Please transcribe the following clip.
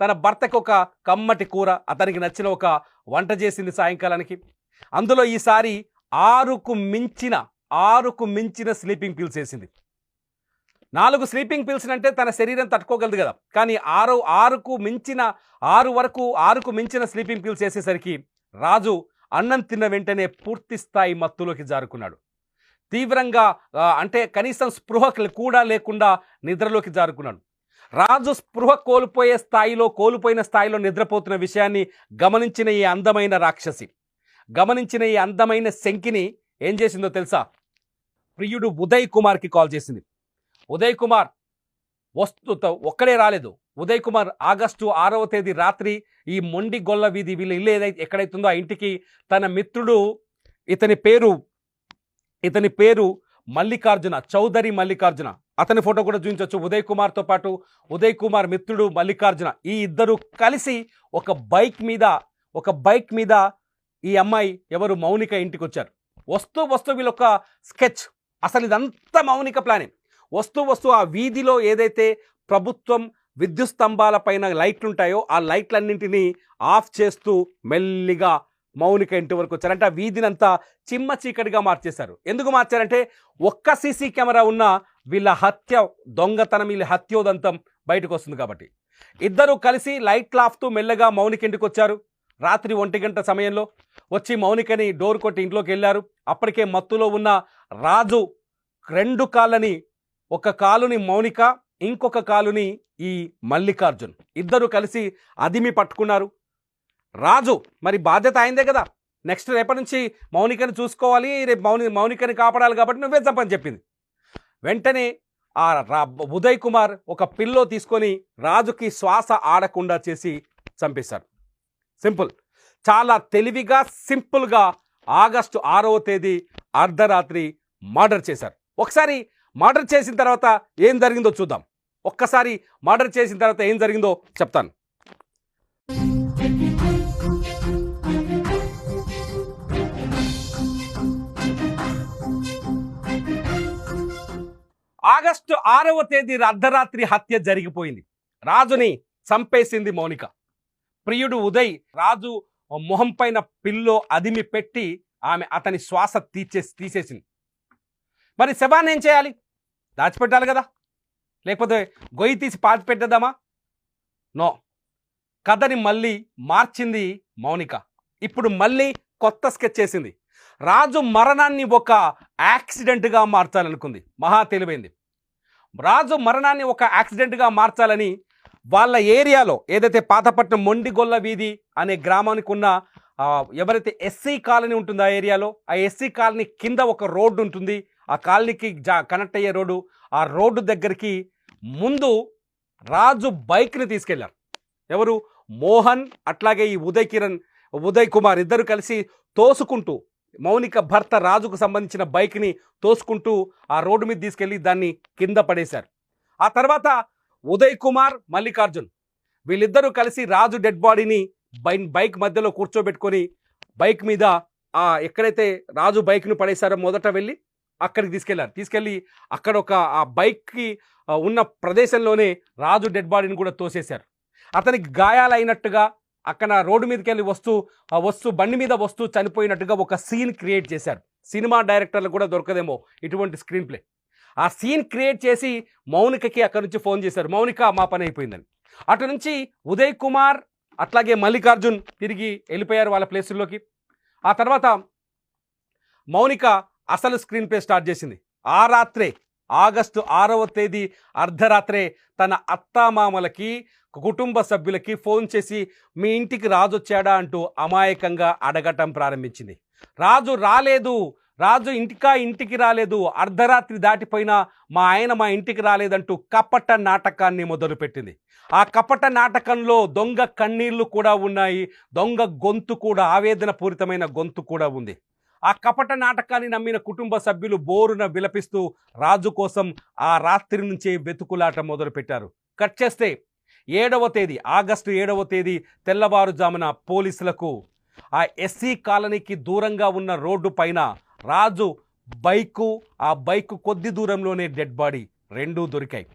తన భర్తకు ఒక కమ్మటి కూర అతనికి నచ్చిన ఒక వంట చేసింది సాయంకాలానికి. అందులో ఈసారి ఆరుకు మించిన ఆరుకు మించిన స్లీపింగ్ పిల్స్ వేసింది. నాలుగు స్లీపింగ్ పిల్స్ అంటే తన శరీరం తట్టుకోగలదు కదా. కానీ ఆరు ఆరుకు మించిన ఆరు వరకు ఆరుకు మించిన స్లీపింగ్ పిల్స్ వేసేసరికి రాజు అన్నం తిన్న వెంటనే పూర్తి స్థాయి మత్తులోకి జారుకున్నాడు. తీవ్రంగా అంటే కనీసం స్పృహ కూడా లేకుండా నిద్రలోకి జారుకున్నాడు. రాజు స్పృహ కోల్పోయే స్థాయిలో కోల్పోయిన స్థాయిలో నిద్రపోతున్న విషయాన్ని గమనించిన ఈ అందమైన రాక్షసి గమనించిన ఈ అందమైన శంకిని ఏం చేసిందో తెలుసా? ప్రియుడు ఉదయ్ కుమార్కి కాల్ చేసింది. ఉదయ్ కుమార్ వస్తు ఒక్కడే రాలేదు. ఉదయ్ కుమార్ ఆగస్టు ఆరవ తేదీ రాత్రి ఈ మొండి గొల్ల వీధి వీళ్ళ ఇల్లు ఏదైతే ఎక్కడైతుందో ఆ ఇంటికి తన మిత్రుడు ఇతని పేరు ఇతని పేరు మల్లికార్జున చౌదరి మల్లికార్జున. అతని ఫోటో కూడా చూపించవచ్చు. ఉదయ్ కుమార్తో పాటు ఉదయ్ కుమార్ మిత్రుడు మల్లికార్జున. ఈ ఇద్దరు కలిసి ఒక బైక్ మీద ఒక బైక్ మీద ఈ అమ్మాయి ఎవరు? మౌనిక ఇంటికి వచ్చారు. వస్తూ వస్తూ వీళ్ళొక స్కెచ్. అసలు ఇదంతా మౌనిక ప్లానే. వస్తూ వస్తూ ఆ వీధిలో ఏదైతే ప్రభుత్వం విద్యుత్ స్తంభాల పైన లైట్లు ఉంటాయో ఆ లైట్లన్నింటినీ ఆఫ్ చేస్తూ మెల్లిగా మౌనిక ఇంటి వరకు వచ్చారంటే ఆ వీధినంతా చిమ్మ చీకటిగా మార్చేశారు. ఎందుకు మార్చారంటే ఒక్క సీసీ కెమెరా ఉన్న వీళ్ళ హత్య దొంగతనం వీళ్ళ హత్యోదంతం బయటకు వస్తుంది కాబట్టి. ఇద్దరు కలిసి లైట్లు ఆఫ్తూ మెల్లగా మౌనికింటికి వచ్చారు రాత్రి ఒంటి గంట సమయంలో వచ్చి మౌనికని డోర్ కొట్టి ఇంట్లోకి వెళ్ళారు. అప్పటికే మత్తులో ఉన్న రాజు రెండు కాళ్ళని ఒక కాలుని మౌనిక ఇంకొక కాలుని ఈ మల్లికార్జున్. ఇద్దరు కలిసి అదిమి పట్టుకున్నారు. రాజు మరి బాధ్యత అయిందే కదా. నెక్స్ట్ రేపటి నుంచి మౌనికని చూసుకోవాలి రేపు మౌని మౌనికని కాపాడాలి కాబట్టి నువ్వే చంపని చెప్పింది. వెంటనే ఆ రా ఉదయ్ కుమార్ ఒక పిల్లో తీసుకొని రాజుకి శ్వాస ఆడకుండా చేసి చంపేశారు. సింపుల్. చాలా తెలివిగా సింపుల్గా ఆగస్టు ఆరవ తేదీ అర్ధరాత్రి మర్డర్ చేశారు. ఒకసారి మర్డర్ చేసిన తర్వాత ఏం జరిగిందో చూద్దాం. ఒక్కసారి మర్డర్ చేసిన తర్వాత ఏం జరిగిందో చెప్తాను. ఆగస్టు ఆరవ తేదీ అర్ధరాత్రి హత్య జరిగిపోయింది. రాజుని చంపేసింది మౌనిక. ప్రియుడు ఉదయ్ రాజు మొహం పైన పిల్లో అదిమి పెట్టి ఆమె అతని శ్వాస తీసేసి తీసేసింది. మరి శవాన్ని ఏం చేయాలి? దాచిపెట్టాలి కదా. లేకపోతే గొయ్యి తీసి పాతి పెట్టేద్దామా? నో. కథని మళ్ళీ మార్చింది మౌనిక. ఇప్పుడు మళ్ళీ కొత్త స్కెచ్ చేసింది రాజు మరణాన్ని ఒక యాక్సిడెంట్గా మార్చాలనుకుంది. మహా తెలివైంది. రాజు మరణాన్ని ఒక యాక్సిడెంట్గా మార్చాలని వాళ్ళ ఏరియాలో ఏదైతే పాతపట్నం మొండిగొల్ల వీధి అనే గ్రామానికి ఉన్న ఎవరైతే ఎస్సీ కాలనీ ఉంటుందో ఆ ఏరియాలో ఆ ఎస్సీ కాలనీ కింద ఒక రోడ్డు ఉంటుంది. ఆ కాలనీకి జా కనెక్ట్ అయ్యే రోడ్డు. ఆ రోడ్డు దగ్గరికి ముందు రాజు బైక్ని తీసుకెళ్ళారు. ఎవరు? మోహన్ అట్లాగే ఈ ఉదయ్ కిరణ్ ఉదయ్ కుమార్ ఇద్దరు కలిసి తోసుకుంటూ మౌనిక భర్త రాజుకు సంబంధించిన బైక్ని తోసుకుంటూ ఆ రోడ్డు మీద తీసుకెళ్ళి దాన్ని కింద పడేశారు. ఆ తర్వాత ఉదయ్ కుమార్ మల్లికార్జున్ వీళ్ళిద్దరూ కలిసి రాజు డెడ్ బాడీని బై బైక్ మధ్యలో కూర్చోబెట్టుకొని బైక్ మీద ఆ ఎక్కడైతే రాజు బైక్ను పడేశారో మొదట వెళ్ళి అక్కడికి తీసుకెళ్ళారు. తీసుకెళ్ళి అక్కడ ఒక ఆ బైక్కి ఉన్న ప్రదేశంలోనే రాజు డెడ్ బాడీని కూడా తోసేశారు. అతనికి గాయాలైనట్టుగా అక్కడ రోడ్డు మీదకి వెళ్ళి వస్తూ ఆ వస్తూ బండి మీద వస్తూ చనిపోయినట్టుగా ఒక సీన్ క్రియేట్ చేశారు. సినిమా డైరెక్టర్లు కూడా దొరకదేమో ఇటువంటి స్క్రీన్ ప్లే. ఆ సీన్ క్రియేట్ చేసి మౌనికకి అక్కడి నుంచి ఫోన్ చేశారు. మౌనిక మా పని అయిపోయిందని. అటు నుంచి ఉదయ్ కుమార్ అట్లాగే మల్లికార్జున్ తిరిగి వెళ్ళిపోయారు వాళ్ళ ప్లేసుల్లోకి. ఆ తర్వాత మౌనిక అసలు స్క్రీన్ ప్లే స్టార్ట్ చేసింది. ఆ రాత్రే ఆగస్టు ఆరవ తేదీ అర్ధరాత్రే తన అత్తామామలకి కుటుంబ సభ్యులకి ఫోన్ చేసి మీ ఇంటికి రాజు వచ్చాడా అంటూ అమాయకంగా అడగటం ప్రారంభించింది. రాజు రాలేదు. రాజు ఇంటికా ఇంటికి రాలేదు. అర్ధరాత్రి దాటిపోయినా మా ఆయన మా ఇంటికి రాలేదంటూ కపట నాటకాన్ని మొదలుపెట్టింది. ఆ కపట నాటకంలో దొంగ కన్నీళ్ళు కూడా ఉన్నాయి. దొంగ గొంతు కూడా ఆవేదన పూరితమైన గొంతు కూడా ఉంది. ఆ కపట నాటకాన్ని నమ్మిన కుటుంబ సభ్యులు బోరున విలపిస్తూ రాజు కోసం ఆ రాత్రి నుంచే వెతుకులాట మొదలుపెట్టారు. కట్ చేస్తే ఏడవ తేదీ ఆగస్టు ఏడవ తేదీ తెల్లవారుజామున పోలీసులకు ఆ ఎస్సీ కాలనీకి దూరంగా ఉన్న రోడ్డు పైన రాజు బైకు ఆ బైకు కొద్ది దూరంలోనే డెడ్ బాడీ రెండూ దొరికాయి.